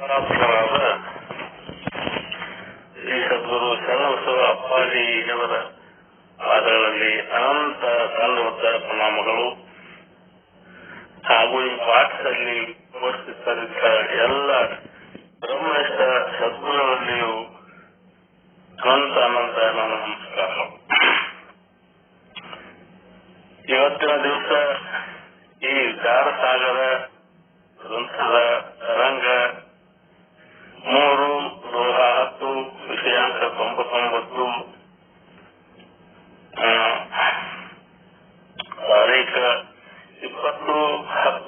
What else?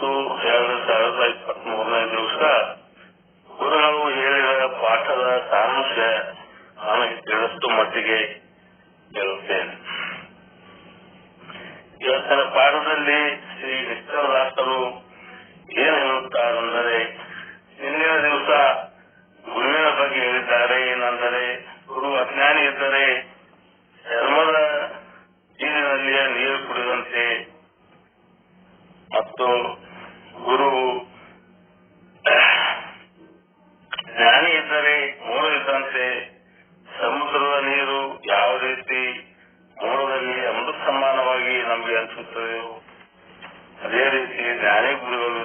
to every ಸುತ್ತುತ್ತೇವೆ ಅದೇ ರೀತಿ ನಾನೇ ಗುರುಗಳು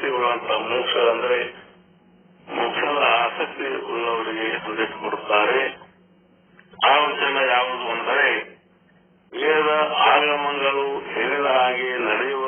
ಆಸಕ್ತಿ ಉಳ್ಳುವಂತ ಮೋಕ್ಷ ಅಂದ್ರೆ ಮೋಕ್ಷದ ಆಸಕ್ತಿ ಉಳ್ಳವರಿಗೆ ಸಂದೇಶಿಕೊಡುತ್ತಾರೆ ಆ ವಚನ ಯಾವುದು ಅಂದರೆ ವೇದ ಆಗಮಗಳು ಹೇಳಿದ ಹಾಗೆ ನಡೆಯುವ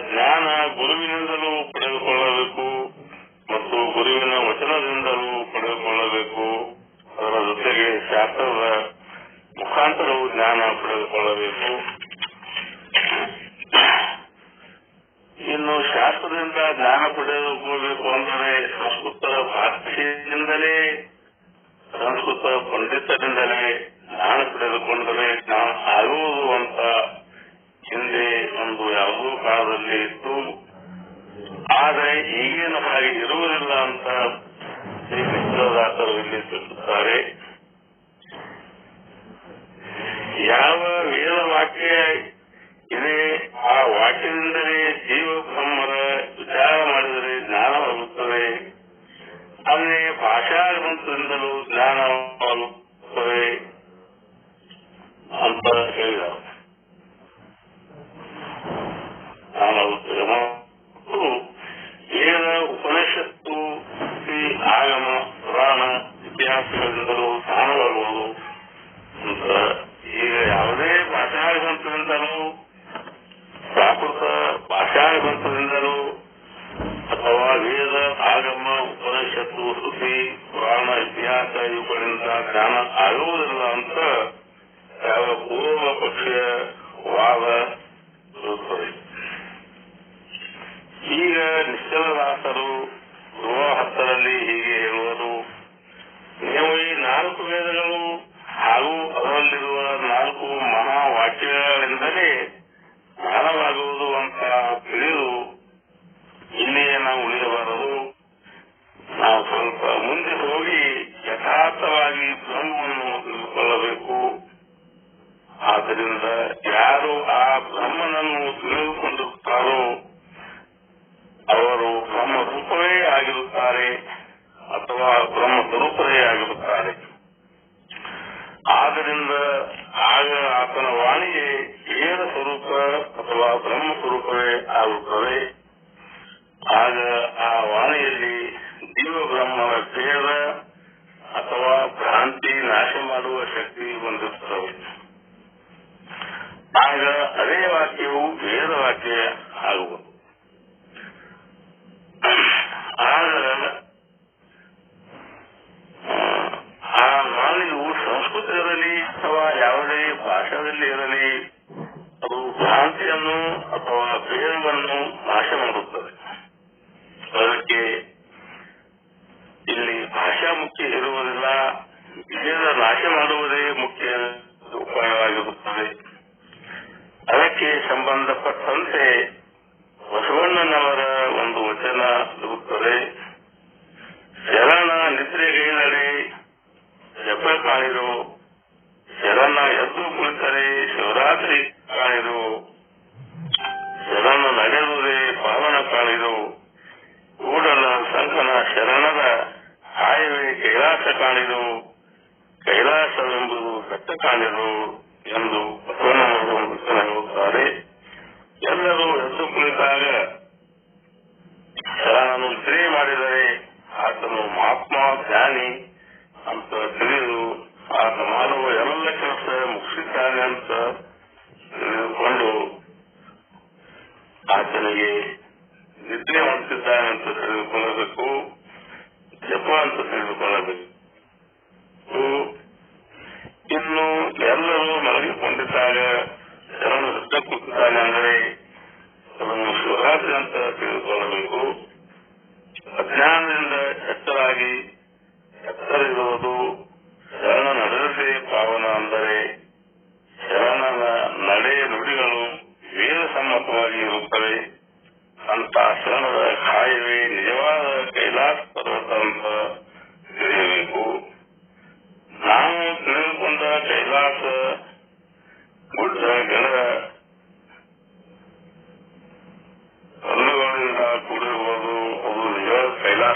ಜ್ಞಾನ ಗುರುವಿನಿಂದಲೂ ಪಡೆದುಕೊಳ್ಳಬೇಕು ಮತ್ತು ಗುರುವಿನ ವಚನದಿಂದಲೂ ಪಡೆದುಕೊಳ್ಳಬೇಕು. ಅದರ ಜೊತೆಗೆ ಶಾಸ್ತ್ರದ ಮುಖಾಂತರವೂ ಜ್ಞಾನ ಪಡೆದುಕೊಳ್ಳಬೇಕು. ಇನ್ನು ಶಾಸ್ತ್ರದಿಂದ ಜ್ಞಾನ ಪಡೆದುಕೊಳ್ಳಬೇಕು ಅಂದರೆ ಸಂಸ್ಕೃತರ ಭಾಷೆ వాక్యే ಇದೆ ಆ ವಾಕ್ಯದಿಂದಲೇ ಜೀವ ಬ್ರಹ್ಮದ ವಿಚಾರ ಮಾಡಿದರೆ ಜ್ಞಾನವಾಗುತ್ತದೆ ಅಲ್ಲಿ ಭಾಷಾ ಮಂತ್ರದಿಂದಲೂ ಜ್ಞಾನವಾಗುತ್ತದೆ ಅಂತ ಹೇಳಿದ ಜ್ಞಾನವಾಗುತ್ತದೆ ಮತ್ತು ವೇದ ಉಪನಿಷತ್ತು ಆಗಮ ಪುರಾಣ ಇತಿಹಾಸಗಳಿಂದಲೂ අනුරන්ත තව පූර්ව පක්ෂය වාව සුපරි ඊර ಬ್ರಹ್ಮ ಸ್ವರೂಪರೆಯಾಗಿರುತ್ತಾನೆ ಆದ್ದರಿಂದ ಆಗ ಆತನ ವಾಣಿಯೇ ಏನ ಸ್ವರೂಪ ಅಥವಾ ಬ್ರಹ್ಮ ಸ್ವರೂಪವೇ ಆಗುತ್ತದೆ. ಆಗ ಆ ವಾಣಿಯಲ್ಲಿ ಜೀವ ಬ್ರಹ್ಮನ ಭೇದ ಅಥವಾ ಭ್ರಾಂತಿ ನಾಶ ಮಾಡುವ ಶಕ್ತಿ ಹೊಂದಿರುತ್ತದೆ ಆಗ ಅದೇ ವಾಕ್ಯವು ಭೇದ ವಾಕ್ಯ ಆಗುವುದು. ಜನನ್ನ ಎದ್ದು ಕುಳಿತರೆ ಶಿವರಾತ್ರಿ ಕಾಣಿದು ಜನನ್ನು ನಡೆದುವುದೇ ಪಾವನ ಕಾಣಿದು ಕೂಡಲ ಸಂಕನ ಶರಣದ ಆಯವೇ ಕೈಲಾಸ ಕಾಣಿದು ಕೈಲಾಸವೆಂಬುದು ಬೆಟ್ಟ ಕಾಣಿದು ಎಂದು ಬಸವಣ್ಣನವರು ಹೇಳುತ್ತಾರೆ. ಎಲ್ಲರೂ ಎದ್ದು ಕುಳಿತು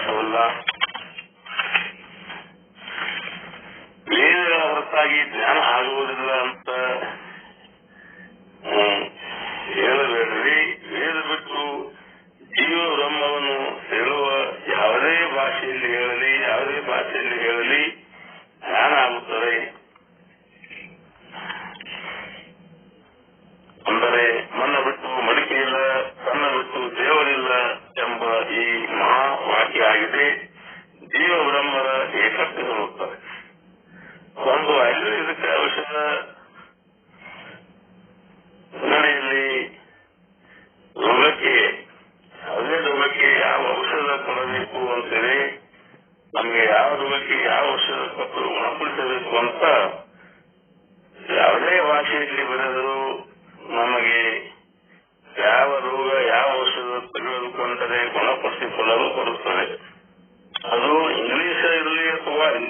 ಅರ್ಥವಲ್ಲ ವೇದಗಳ ಹೊರತಾಗಿ ಜ್ಞಾನ ಆಗುವುದಿಲ್ಲ ಅಂತ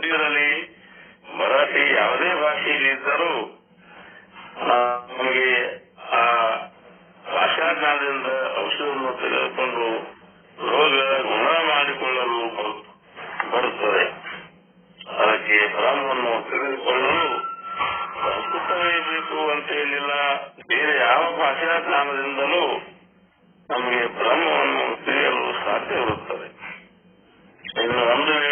ಹುಟ್ಟಿರಲಿ ಮರಾಠಿ ಯಾವುದೇ ಭಾಷೆಯಲ್ಲಿ ಇದ್ದರೂ ನಮಗೆ ಆ ಭಾಷಾ ಜ್ಞಾನದಿಂದ ಔಷಧವನ್ನು ತೆಗೆದುಕೊಂಡು ರೋಗ ಗುಣ ಮಾಡಿಕೊಳ್ಳಲು ಬರುತ್ತದೆ. ಅದಕ್ಕೆ ಫಲವನ್ನು ತೆಗೆದುಕೊಳ್ಳಲು ಸಂಸ್ಕೃತವೇ ಬೇಕು ಅಂತ ಹೇಳಿಲ್ಲ ಬೇರೆ ಯಾವ ಭಾಷಾ ಜ್ಞಾನದಿಂದಲೂ ನಮಗೆ ಬ್ರಹ್ಮವನ್ನು ತಿಳಿಯಲು ಸಾಧ್ಯವಿರುತ್ತದೆ. ಇನ್ನು ಒಂದು ವೇಳೆ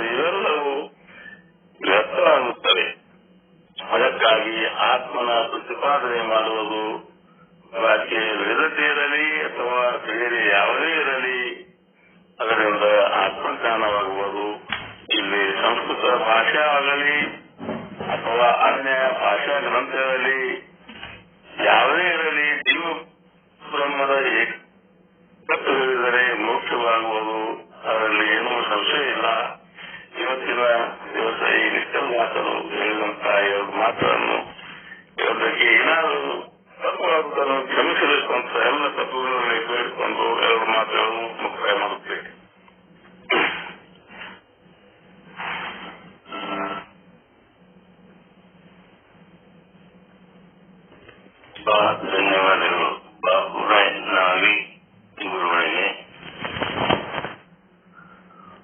ಇವೆಲ್ಲವೂ ವ್ಯರ್ಥವಾಗುತ್ತವೆ. ಅದಕ್ಕಾಗಿ ಆತ್ಮನ ಪ್ರತಿಪಾದನೆ ಮಾಡುವುದು ಅದಕ್ಕೆ ವಿರತೆ ಇರಲಿ ಅಥವಾ ಬೇರೆ ಯಾವುದೇ ಇರಲಿ, ಅದರಿಂದ ಆತ್ಮಜ್ಞಾನವಾಗುವುದು. ಇಲ್ಲಿ ಸಂಸ್ಕೃತ ಭಾಷೆ ಆಗಲಿ ಅಥವಾ ಅನ್ಯ ಭಾಷಾ ಗ್ರಂಥ contra él, la estatura de la iglesia cuando el Mateo